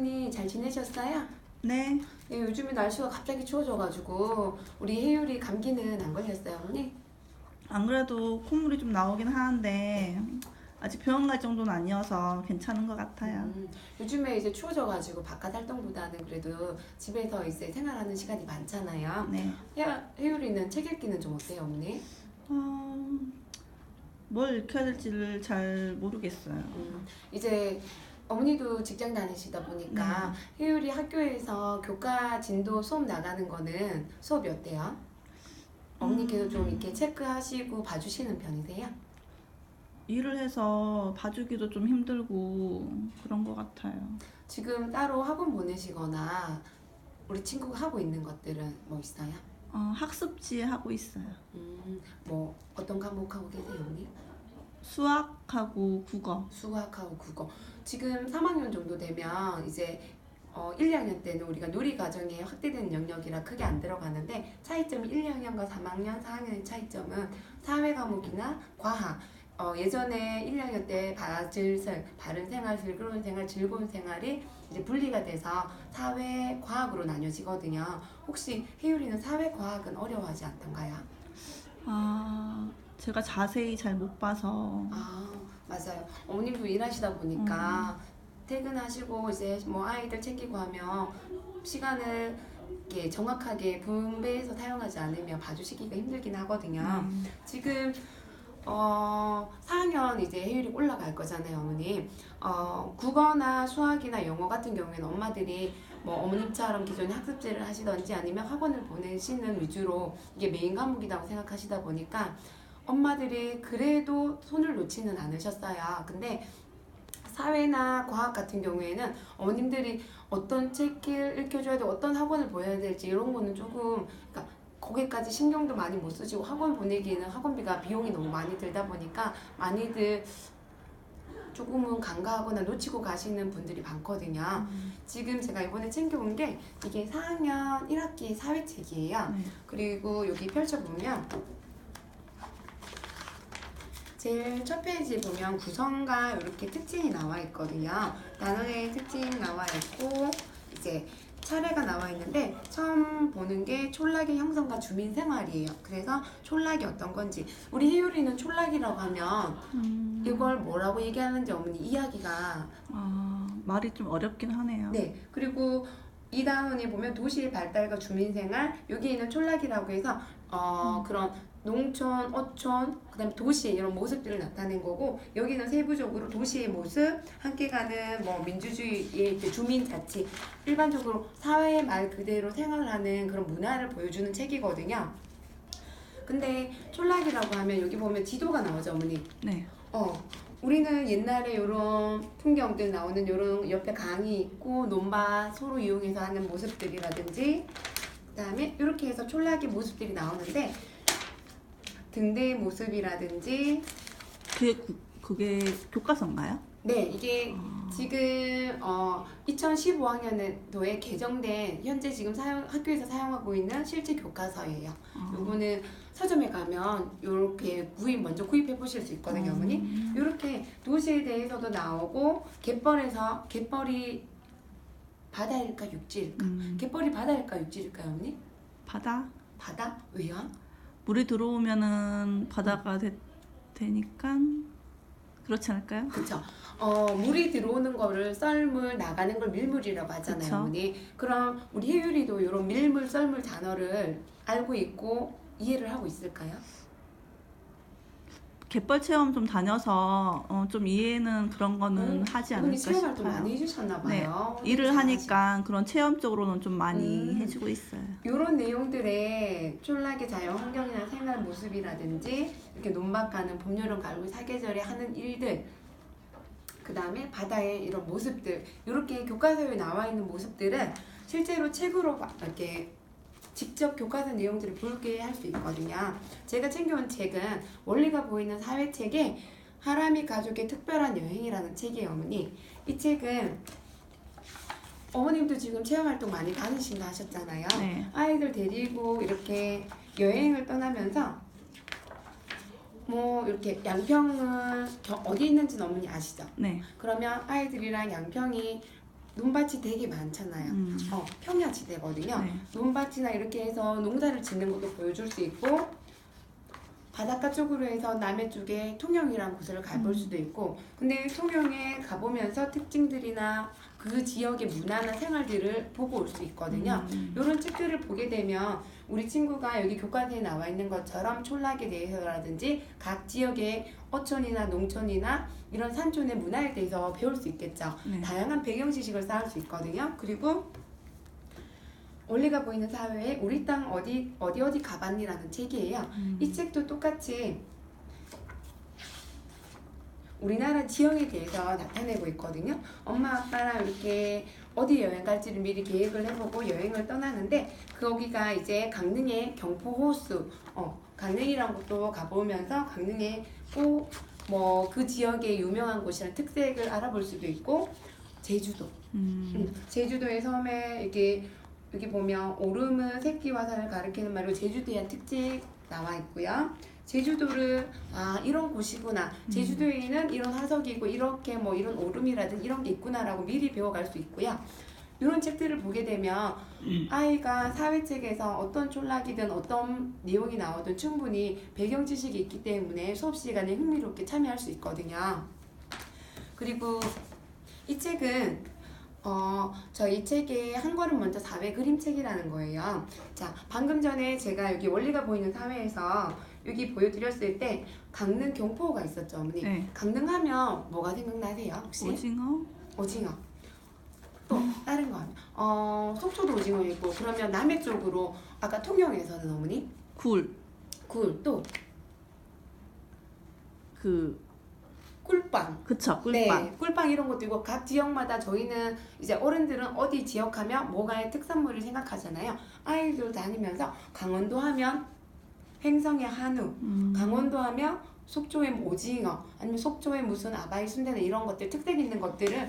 어머니 잘 지내셨어요? 네. 예, 요즘에 날씨가 갑자기 추워져가지고 우리 혜율이 감기는 안 걸렸어요, 어머니? 안 그래도 콧물이 좀 나오긴 하는데 아직 병원 갈 정도는 아니어서 괜찮은 것 같아요. 음, 요즘에 이제 추워져가지고 바깥 활동보다는 그래도 집에서 이제 생활하는 시간이 많잖아요. 네. 혜, 혜율이는 책 읽기는 좀 어때요, 어머니? 어, 뭘 읽혀야 될지를 잘 모르겠어요. 음, 이제 어머니도 직장 다니시다 보니까 혜율이 학교에서 교과 진도 수업 나가는 거는 수업이 어때요? 어머니께서 좀 이렇게 체크하시고 봐주시는 편이세요? 일을 해서 봐주기도 좀 힘들고 그런 것 같아요. 지금 따로 학원 보내시거나 우리 친구가 하고 있는 것들은 뭐 있어요? 어, 학습지 하고 있어요. 음, 뭐 어떤 과목 하고 계세요, 언니? 수학하고 국어. 수학하고 국어. 지금 3학년 정도 되면 이제 어, 1, 2학년 때는 우리가 놀이 과정에 확대된 영역이라 크게 안 들어가는데 차이점이 1, 2학년과 3학년, 4학년의 차이점은 사회 과목이나 과학. 어, 예전에 1, 2학년 때 바질설, 바른 생활, 즐거운 생활, 즐거운 생활이 이제 분리가 돼서 사회 과학으로 나뉘어지거든요. 혹시 혜율이는 사회 과학은 어려워하지 않던가요? 아, 제가 자세히 잘 못 봐서 아 맞아요. 어머님도 일하시다 보니까 퇴근하시고 이제 뭐 아이들 챙기고 하면 시간을 이렇게 정확하게 분배해서 사용하지 않으면 봐주시기가 힘들긴 하거든요. 음, 지금 어 4학년 이제 혜율이 올라갈 거잖아요, 어머님. 어 국어나 수학이나 영어 같은 경우에는 엄마들이 뭐 어머님처럼 기존에 학습지를 하시던지 아니면 학원을 보내시는 위주로 이게 메인 과목이라고 생각하시다 보니까 엄마들이 그래도 손을 놓지는 않으셨어요. 근데 사회나 과학 같은 경우에는 어머님들이 어떤 책을 읽혀줘야 돼, 어떤 학원을 보여야 될지 이런 거는 조금 그러니까 거기까지 신경도 많이 못 쓰시고 학원 보내기에는 학원비가 비용이 너무 많이 들다 보니까 많이들 조금은 간과하거나 놓치고 가시는 분들이 많거든요. 지금 제가 이번에 챙겨온 게 이게 4학년 1학기 사회책이에요. 네. 그리고 여기 펼쳐보면 제일 첫 페이지 보면 구성과 이렇게 특징이 나와 있거든요. 단어의 특징 나와 있고 이제 차례가 나와 있는데 처음 보는 게 촌락의 형성과 주민 생활이에요. 그래서 촌락이 어떤 건지 우리 희율이는 촌락이라고 하면 음, 이걸 뭐라고 얘기하는지 어머니 이야기가 아, 말이 좀 어렵긴 하네요. 네 그리고 이 단원에 보면 도시의 발달과 주민 생활 여기에는 촌락이라고 해서 어 그런 농촌, 어촌, 그다음에 도시 이런 모습들을 나타낸 거고 여기는 세부적으로 도시의 모습, 함께 가는 뭐 민주주의의 이제 주민 자치, 일반적으로 사회의 말 그대로 생활하는 그런 문화를 보여주는 책이거든요. 근데 촌락이라고 하면 여기 보면 지도가 나오죠, 어머니. 네. 어, 우리는 옛날에 이런 풍경들 나오는 이런 옆에 강이 있고 논밭 서로 이용해서 하는 모습들이라든지 그다음에 이렇게 해서 촌락의 모습들이 나오는데 등대의 모습이라든지 그게 구- 그게 교과서인가요? 네 이게 지금 어 2015학년도에 개정된 현재 지금 사용 학교에서 사용하고 있는 실제 교과서예요. 아. 요거는 서점에 가면 이렇게 구입 먼저 구입해 보실 수 있거든요, 어머니. 음, 이렇게 도시에 대해서도 나오고 갯벌에서 갯벌이 바다일까 육지일까? 음, 갯벌이 바다일까 육지일까요, 어머니? 바다 바다? 왜요? 물이 들어오면은 바다가 되, 되니까 그렇지 않을까요? 그쵸. 어, 물이 들어오는 거를 썰물 나가는 걸 밀물이라고 하잖아요, 그쵸. 어머니. 그럼 우리 혜율이도 이런 밀물, 썰물 단어를 알고 있고 이해를 하고 있을까요? 갯벌 체험 좀 다녀서 어, 좀 이해는 그런 거는 음, 하지 않을까 체험 활동 싶어요. 많이 해주셨나 네, 봐요. 일을 하니까 그런 체험적으로는 좀 많이 음. 해주고 있어요. 이런 내용들의 촌락의 자연 환경이나 생활 모습이라든지 이렇게 논밭 가는 봄, 여름, 가을, 사계절에 하는 일들 그 다음에 바다의 이런 모습들 이렇게 교과서에 나와 있는 모습들은 실제로 책으로 막 이렇게 직접 교과서 내용들을 볼게 할 수 있거든요. 제가 챙겨온 책은 원리가 보이는 사회책에 하람이 가족의 특별한 여행이라는 책이에요, 어머니. 이 책은 어머님도 지금 체험 활동 많이 다니신다 하셨잖아요. 네. 아이들 데리고 이렇게 여행을 떠나면서 뭐 이렇게 양평은 겨- 어디 있는지는 어머니 아시죠? 네. 그러면 아이들이랑 양평이 논밭이 되게 많잖아요. 음. 어, 평야지대거든요. 네. 논밭이나 이렇게 해서 농사를 짓는 것도 보여줄 수 있고 바닷가 쪽으로 해서 남해 쪽에 통영이라는 곳을 가볼 음. 수도 있고 근데 통영에 가보면서 특징들이나 그 지역의 문화나 생활들을 보고 올 수 있거든요. 음. 이런 책들을 보게 되면 우리 친구가 여기 교과서에 나와 있는 것처럼 촌락에 대해서라든지 각 지역의 어촌이나 농촌이나 이런 산촌의 문화에 대해서 배울 수 있겠죠. 네. 다양한 배경 지식을 쌓을 수 있거든요. 그리고 원리가 보이는 사회에 우리 땅 어디 어디 어디 가봤니라는 책이에요. 음. 이 책도 똑같이 우리나라 지형에 대해서 나타내고 있거든요. 엄마 아빠랑 이렇게 어디 여행 갈지를 미리 계획을 해보고 여행을 떠나는데 거기가 이제 강릉의 경포 호수, 어 강릉이란 곳도 가보면서 강릉의 꼭뭐 그 지역의 유명한 곳이랑 특색을 알아볼 수도 있고 제주도 음. 음, 제주도의 섬에 이게 여기 보면 오름은 새끼 화산을 가리키는 말로 제주도에 대한 특징 나와 있고요. 제주도를 아 이런 곳이구나. 제주도에는 이런 화석이고 이렇게 뭐 이런 오름이라든 이런 게 있구나라고 미리 배워갈 수 있고요. 이런 책들을 보게 되면 아이가 사회책에서 어떤 촌락이든 어떤 내용이 나오든 충분히 배경 지식이 있기 때문에 수업 시간에 흥미롭게 참여할 수 있거든요. 그리고 이 책은 어, 저희 책의 한 걸음 먼저 사회 그림책이라는 거예요. 자, 방금 전에 제가 여기 원리가 보이는 사회에서 여기 보여드렸을 때 강릉 경포가 있었죠, 어머니. 네. 강릉 하면 뭐가 생각나세요, 혹시? 오징어? 오징어. 또 다른 거 하면 어, 속초도 오징어 있고 그러면 남해 쪽으로 아까 통영에서는 어머니 굴. 굴 또 그 꿀빵 그쵸 꿀빵. 네, 꿀빵 이런 것도 있고 각 지역마다 저희는 이제 어른들은 어디 지역 하면 뭐가의 특산물을 생각하잖아요. 아이들 다니면서 강원도 하면 횡성의 한우, 음. 강원도 하면 속초의 오징어, 아니면 속초의 무슨 아바이 순대나 이런 것들 특색 있는 것들을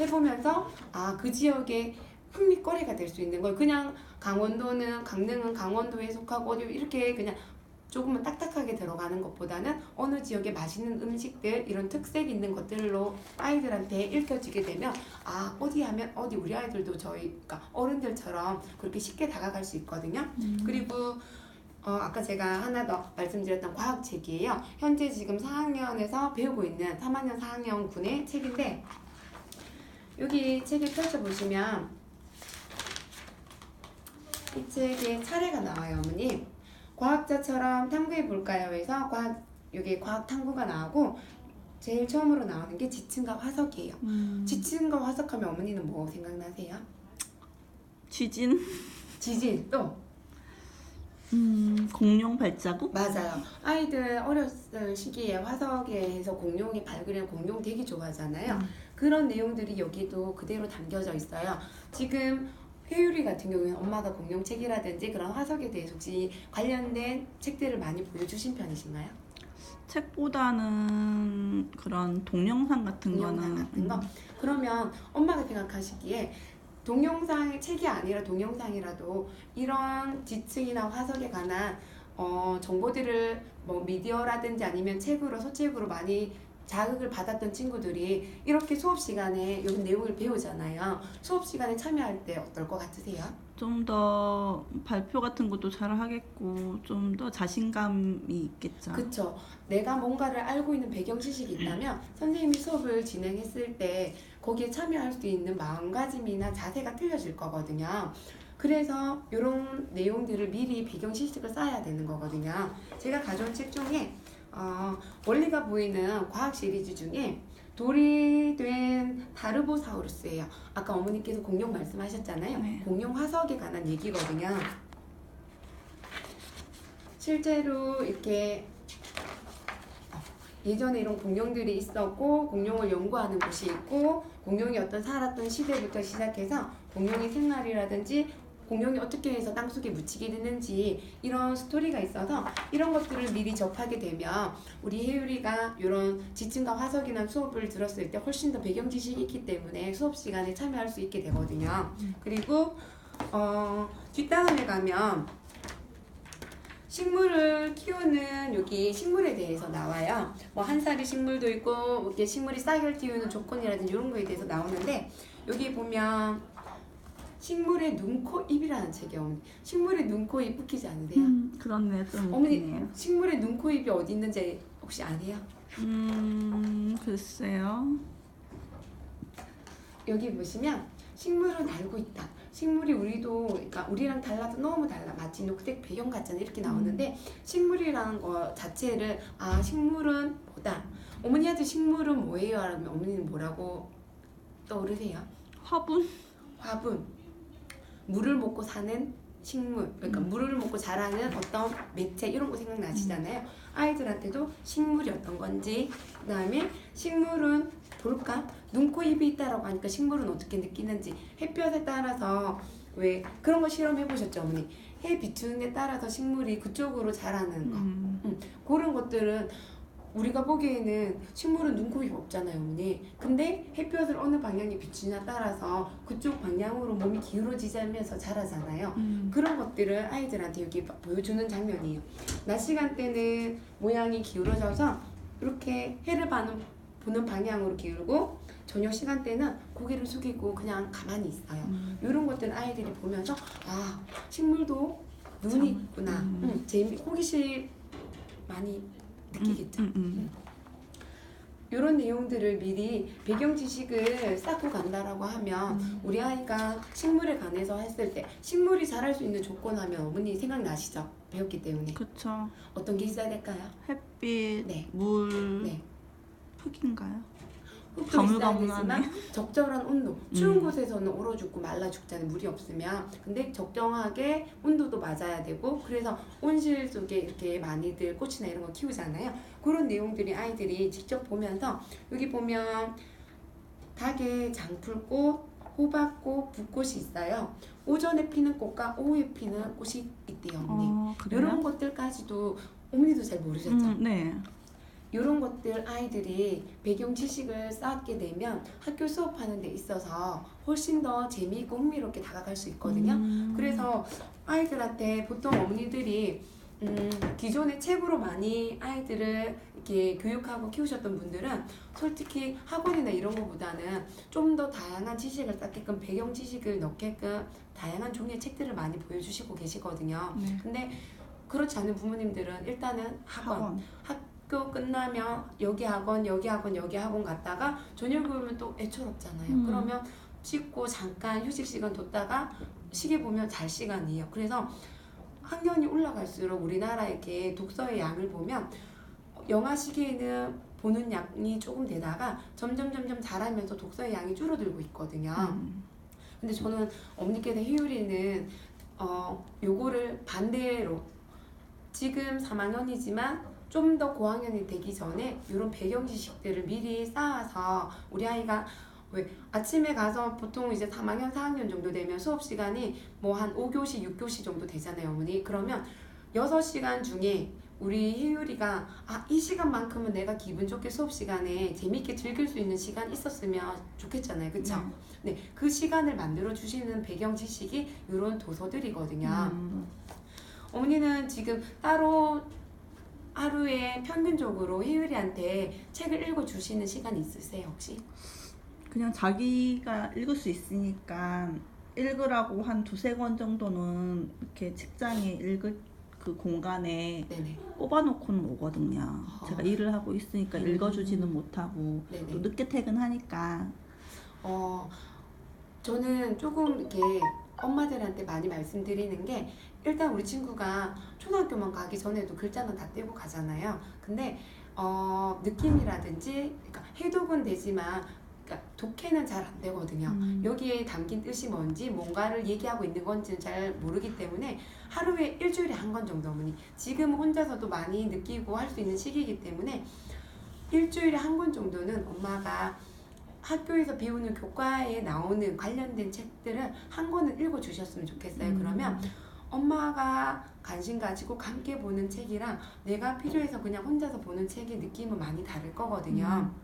해보면서 아 그 지역의 흥미거리가 될 수 있는 거예요. 그냥 강원도는 강릉은 강원도에 속하고 이렇게 그냥 조금은 딱딱하게 들어가는 것보다는 어느 지역의 맛있는 음식들 이런 특색 있는 것들로 아이들한테 읽혀지게 되면 아 어디 하면 어디 우리 아이들도 저희 그러니까 어른들처럼 그렇게 쉽게 다가갈 수 있거든요. 음. 그리고 어, 아까 제가 하나 더 말씀드렸던 과학책이에요. 현재 지금 4학년에서 배우고 있는 3학년 4학년 군의 책인데 여기 책을 펼쳐보시면 이 책에 차례가 나와요, 어머니. 과학자처럼 탐구해 볼까요? 해서 과학 여기 과학 탐구가 나오고 제일 처음으로 나오는 게 지층과 화석이에요. 음. 지층과 화석하면 어머니는 뭐 생각나세요? 지진. 지진 또 음. 공룡 발자국. 맞아요. 아이들 어렸을 시기에 화석에서 공룡이 발그리는 공룡 되게 좋아하잖아요. 음. 그런 내용들이 여기도 그대로 담겨져 있어요. 지금 회유리 같은 경우에는 엄마가 공룡 책이라든지 그런 화석에 대해서 혹시 관련된 책들을 많이 보여주신 편이신가요? 책보다는 그런 동영상 같은 동영상 거는 같은 거? 그러면 엄마가 생각하시기에 동영상 책이 아니라 동영상이라도 이런 지층이나 화석에 관한 어, 정보들을 뭐 미디어라든지 아니면 책으로 소책으로 많이 자극을 받았던 친구들이 이렇게 수업 시간에 이 내용을 배우잖아요. 수업 시간에 참여할 때 어떨 것 같으세요? 좀 더 발표 같은 것도 잘 하겠고 좀 더 자신감이 있겠죠. 그쵸. 내가 뭔가를 알고 있는 배경 지식이 있다면 선생님이 수업을 진행했을 때 거기에 참여할 수 있는 마음가짐이나 자세가 틀려질 거거든요. 그래서 이런 내용들을 미리 배경 지식을 쌓아야 되는 거거든요. 제가 가져온 책 중에 어, 원리가 보이는 과학 시리즈 중에 돌이 된 다르보사우루스예요. 아까 어머니께서 공룡 말씀하셨잖아요. 네. 공룡 화석에 관한 얘기거든요. 실제로 이렇게 어, 예전에 이런 공룡들이 있었고 공룡을 연구하는 곳이 있고 공룡이 어떤 살았던 시대부터 시작해서 공룡의 생활이라든지 공룡이 어떻게 해서 땅속에 묻히게 됐는지 이런 스토리가 있어서 이런 것들을 미리 접하게 되면 우리 혜율이가 이런 지층과 화석이나 수업을 들었을 때 훨씬 더 배경 지식이 있기 때문에 수업 시간에 참여할 수 있게 되거든요. 그리고 어, 뒷단원에 가면 식물을 키우는 여기 식물에 대해서 나와요. 뭐 한살이 식물도 있고 이렇게 식물이 싹을 틔우는 조건이라든지 이런 거에 대해서 나오는데 여기 보면 식물의 눈, 코, 입이라는 책이 어머니. 식물의 눈, 코, 입 웃기지 않으세요? 음, 그렇네. 좀 어머니 웃기네요. 식물의 눈, 코, 입이 어디 있는지 혹시 아세요? 음, 글쎄요. 여기 보시면 식물은 알고 있다. 식물이 우리도 그러니까 우리랑 달라도 너무 달라. 마치 녹색 배경 같잖아요. 이렇게 나오는데 식물이라는 거 자체를 아 식물은 뭐다. 어머니한테 식물은 뭐예요? 하면 어머니는 뭐라고 떠오르세요? 화분? 화분. 물을 먹고 사는 식물. 그러니까 물을 먹고 자라는 어떤 매체 이런 거 생각나시잖아요. 아이들한테도 식물이 어떤 건지 그 다음에 식물은 볼까? 눈, 코, 입이 있다라고 하니까 식물은 어떻게 느끼는지 햇볕에 따라서 왜 그런 거 실험해 보셨죠, 어머니? 해 비추는 데 따라서 식물이 그쪽으로 자라는 거. 음, 그런 것들은 우리가 보기에는 식물은 눈, 코, 입 없잖아요, 어머니. 근데 햇볕을 어느 방향에 비추냐 따라서 그쪽 방향으로 몸이 기울어지면서 자라잖아요. 음. 그런 것들을 아이들한테 여기 봐- 보여주는 장면이에요. 낮 시간 때는 모양이 기울어져서 이렇게 해를 바는, 보는 방향으로 기울고 저녁 시간 때는 고개를 숙이고 그냥 가만히 있어요. 음. 이런 것들 아이들이 보면서 아 식물도 눈이 참, 있구나. 음. 음, 재미 호기심 많이 느끼겠죠. 음, 음, 이런 내용들을 미리 배경 지식을 쌓고 간다라고 하면 음. 우리 아이가 식물에 관해서 했을 때 식물이 자랄 수 있는 조건 하면 어머니 생각나시죠? 배웠기 때문에 그쵸. 어떤 게 있어야 될까요? 햇빛, 네. 물, 네. 흙인가요? 있어야 되지만 적절한 온도 추운 음. 곳에서는 얼어 죽고 말라 죽잖아요 물이 없으면 근데 적정하게 온도도 맞아야 되고 그래서 온실 속에 이렇게 많이들 꽃이나 이런 거 키우잖아요 그런 내용들이 아이들이 직접 보면서 여기 보면 닭의 장풀꽃 호박꽃 붓꽃이 있어요 오전에 피는 꽃과 오후에 피는 꽃이 있대요 언니 어? 이런 것들까지도 어머니도 잘 모르셨죠? 음, 네. 이런 것들 아이들이 배경 지식을 쌓게 되면 학교 수업하는 데 있어서 훨씬 더 재미있고 흥미롭게 다가갈 수 있거든요. 음. 그래서 아이들한테 보통 어머니들이 음, 기존의 책으로 많이 아이들을 이렇게 교육하고 키우셨던 분들은 솔직히 학원이나 이런 것보다는 좀 더 다양한 지식을 쌓게끔 배경 지식을 넣게끔 다양한 종류의 책들을 많이 보여주시고 계시거든요. 네. 근데 그렇지 않은 부모님들은 일단은 학원, 학원. 학 교 끝나면 여기 학원 여기 학원 여기 학원 갔다가 저녁에 오면 또 애처롭잖아요. 음. 그러면 씻고 잠깐 휴식 시간 뒀다가 시계 보면 잘 시간이에요. 그래서 학년이 올라갈수록 우리나라에게 독서의 양을 보면 영아 시기에는 보는 양이 조금 되다가 점점 점점 자라면서 독서의 양이 줄어들고 있거든요. 음. 근데 저는 어머니께서 희율이는 어 요거를 반대로 지금 3학년이지만 좀 더 고학년이 되기 전에 이런 배경 지식들을 미리 쌓아서 우리 아이가 왜 아침에 가서 보통 이제 3학년 4학년 정도 되면 수업 시간이 뭐 한 5교시 6교시 정도 되잖아요 어머니 그러면 6시간 중에 우리 희율이가 아 이 시간만큼은 내가 기분 좋게 수업 시간에 재밌게 즐길 수 있는 시간 있었으면 좋겠잖아요 그쵸? 네, 그 시간을 만들어 주시는 배경 지식이 이런 도서들이거든요. 음. 어머니는 지금 따로 하루에 평균적으로 희율이한테 책을 읽어 주시는 시간이 있으세요 혹시? 그냥 자기가 읽을 수 있으니까 읽으라고 한 두세 권 정도는 이렇게 책장에 읽을 그 공간에 네네. 꼽아놓고는 오거든요. 제가 일을 하고 있으니까 음. 읽어주지는 못하고 네네. 또 늦게 퇴근하니까 어, 저는 조금 이렇게 엄마들한테 많이 말씀드리는 게 일단 우리 친구가 초등학교만 가기 전에도 글자는 다 떼고 가잖아요. 근데 어, 느낌이라든지 그러니까 해독은 되지만 그러니까 독해는 잘 안 되거든요. 음. 여기에 담긴 뜻이 뭔지 뭔가를 얘기하고 있는 건지는 잘 모르기 때문에 하루에 일주일에 한 권 정도면 지금 혼자서도 많이 느끼고 할 수 있는 시기이기 때문에 일주일에 한 권 정도는 엄마가 학교에서 배우는 교과에 나오는 관련된 책들을 한 권은 읽어 주셨으면 좋겠어요. 음. 그러면 엄마가 관심 가지고 함께 보는 책이랑 내가 필요해서 그냥 혼자서 보는 책의 느낌은 많이 다를 거거든요. 음.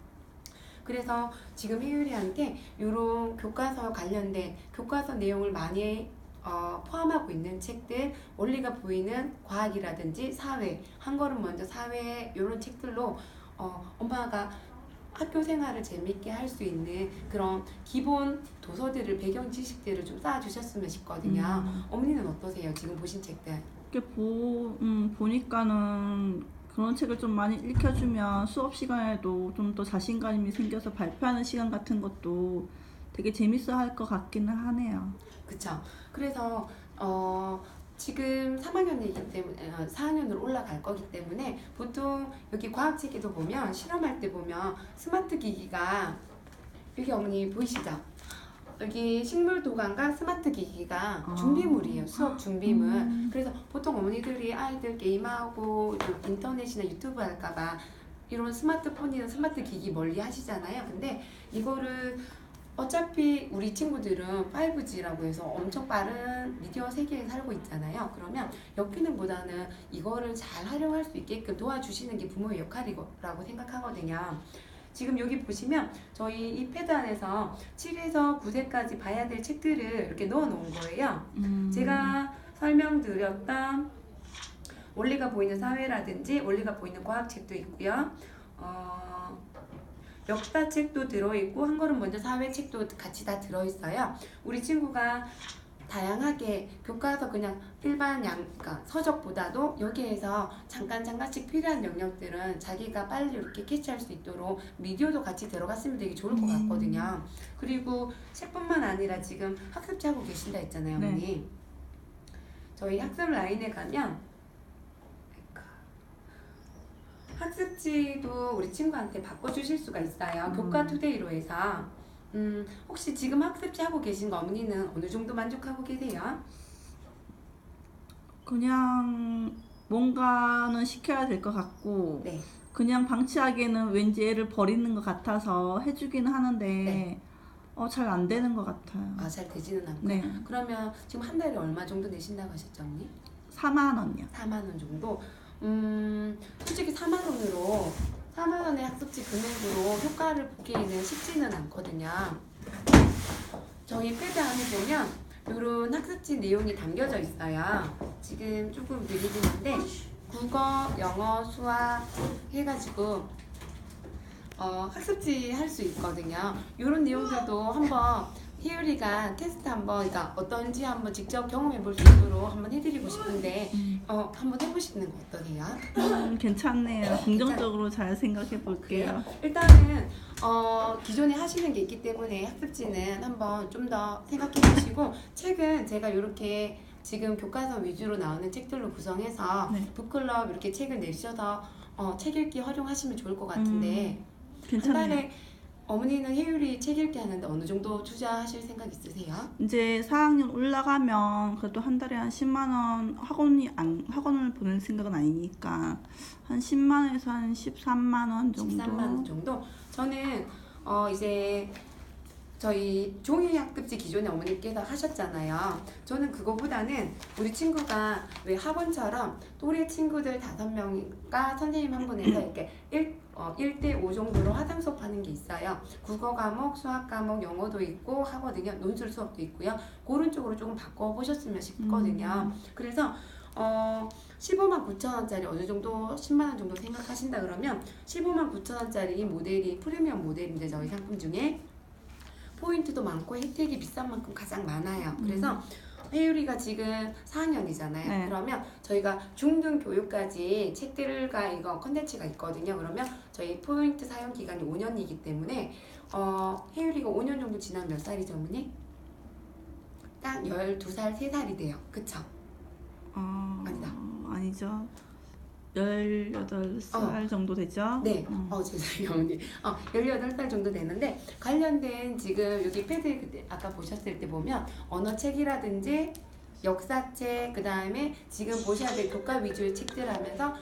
그래서 지금 혜율이한테 이런 교과서 관련된 교과서 내용을 많이 어, 포함하고 있는 책들 원리가 보이는 과학이라든지 사회 한 걸음 먼저 사회 이런 책들로 어, 엄마가 학교 생활을 재밌게 할 수 있는 그런 기본 도서들을 배경 지식들을 좀 쌓아주셨으면 싶거든요. 음. 어머니는 어떠세요? 지금 보신 책들? 이렇게 보, 음, 보니까는 그런 책을 좀 많이 읽혀주면 수업 시간에도 좀 더 자신감이 생겨서 발표하는 시간 같은 것도 되게 재밌어 할 것 같기는 하네요. 그쵸. 그래서 어, 지금 3학년이기 때문에 어, 4학년으로 올라갈 거기 때문에 보통 여기 과학책에도 보면 실험할 때 보면 스마트 기기가 여기 어머니 보이시죠? 여기 식물 도감과 스마트 기기가 아. 준비물이에요. 수업 준비물. 음. 그래서 보통 어머니들이 아이들 게임하고 또 인터넷이나 유튜브 할까봐 이런 스마트폰이나 스마트 기기 멀리 하시잖아요. 근데 이거를 어차피 우리 친구들은 5G라고 해서 엄청 빠른 미디어 세계에 살고 있잖아요. 그러면 역기능보다는 이거를 잘 활용할 수 있게끔 도와주시는 게 부모의 역할이라고 생각하거든요. 지금 여기 보시면 저희 이 패드 안에서 7에서 9세까지 봐야 될 책들을 이렇게 넣어 놓은 거예요. 음. 제가 설명드렸던 원리가 보이는 사회라든지 원리가 보이는 과학책도 있고요. 어, 역사책도 들어있고 한 걸음 먼저 사회책도 같이 다 들어있어요. 우리 친구가 다양하게 교과서 그냥 일반 양 그러니까 서적보다도 여기에서 잠깐 잠깐씩 필요한 영역들은 자기가 빨리 이렇게 캐치할 수 있도록 미디어도 같이 들어갔으면 되게 좋을 것 음. 같거든요. 그리고 책뿐만 아니라 지금 학습지 하고 계신다 했잖아요, 네. 어머니. 저희 학습 라인에 가면 학습지도 우리 친구한테 바꿔주실 수가 있어요. 음. 교과 투데이로 해서. 음, 혹시 지금 학습지 하고 계신 거 어머니는 어느 정도 만족하고 계세요? 그냥 뭔가는 시켜야 될 것 같고 네. 그냥 방치하기에는 왠지 애를 버리는 것 같아서 해주기는 하는데 네. 어, 잘 안 되는 것 같아요. 아, 잘 되지는 않고. 네, 그러면 지금 한 달에 얼마 정도 내신다고 하셨죠, 언니? 4만 원요. 4만 원 정도. 음, 솔직히 4만 원으로 4만 원의 학습지 금액으로 효과를 보기에는 쉽지는 않거든요. 저희 패드 안에 보면 이런 학습지 내용이 담겨져 있어요. 지금 조금 느리긴 한데 국어, 영어, 수학 해가지고 어, 학습지 할 수 있거든요. 이런 내용들도 한번 희율이가 테스트 한번 그러니까 어떤지 한번 직접 경험해 볼 수 있도록 한번 해드리고 싶은데 어, 한번 해보시는 거 어떠세요? 음, 괜찮네요. 긍정적으로 잘 생각해 볼게요. 일단은 어, 기존에 하시는 게 있기 때문에 학습지는 한번 좀 더 생각해 보시고 책은 제가 이렇게 지금 교과서 위주로 나오는 책들로 구성해서 네. 북클럽 이렇게 책을 내주셔서 어, 책 읽기 활용하시면 좋을 것 같은데 한 괜찮네요. 달에 어머니는 혜율이 책 읽기 하는데 어느 정도 투자하실 생각 있으세요? 이제 4학년 올라가면 그래도 한 달에 한 10만 원 학원이 안 학원을 보낼 생각은 아니니까 한 10만 원에서 한 13만 원 정도. 13만 원 정도? 저는 어 이제 저희 종이 학급지 기존에 어머니께서 하셨잖아요. 저는 그거보다는 우리 친구가 왜 학원처럼 또래 친구들 다섯 명과 선생님 한 분에서 이렇게 1, 어, 1대 5 정도로 화상 수업 하는 게 있어요. 국어 과목, 수학 과목, 영어도 있고 하거든요. 논술 수업도 있고요. 그런 쪽으로 조금 바꿔보셨으면 싶거든요. 그래서 어, 15만 9천 원짜리 어느 정도 10만 원 정도 생각하신다 그러면 15만 9천 원짜리 모델이 프리미엄 모델인데 저희 상품 중에 포인트도 많고 혜택이 비싼 만큼 가장 많아요. 그래서 혜율이가 지금 4학년이잖아요. 네. 그러면 저희가 중등 교육까지 책들과 이거 컨텐츠가 있거든요. 그러면 저희 포인트 사용 기간이 5년이기 때문에 어, 혜율이가 5년 정도 지나면 몇 살이죠, 어머니? 딱 12살, 3살이 돼요. 그쵸? 어, 아니다. 아니죠. 18살 정도 되죠? 네. 음. 어, 죄송해요, 언니. 어, 18살 정도 되는데, 관련된 지금 여기 패드 그때 아까 보셨을 때 보면 언어책이라든지 역사책, 그 다음에 지금 보셔야 될 교과 위주의 책들 하면서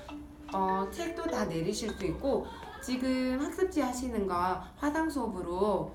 어, 책도 다 내리실 수 있고, 지금 학습지 하시는 거 화상 수업으로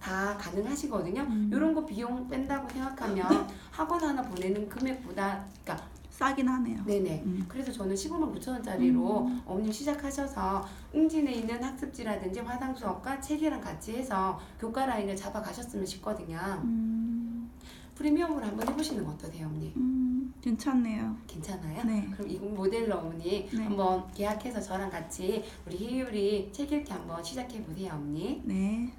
다 가능하시거든요. 음. 이런 거 비용 뺀다고 생각하면 학원 하나 보내는 금액보다, 그러니까 싸긴 하네요. 네네. 음. 그래서 저는 15만 9천 원짜리로 어머님 시작하셔서 웅진에 있는 학습지라든지 화상 수업과 책이랑 같이 해서 교과 라인을 잡아가셨으면 싶거든요. 음, 프리미엄으로 한번 해보시는 거 어떠세요, 어머니? 음, 괜찮네요. 괜찮아요? 네. 그럼 이 모델로 어머니 네. 한번 계약해서 저랑 같이 우리 희율이 책 읽기 한번 시작해 보세요, 어머니. 네.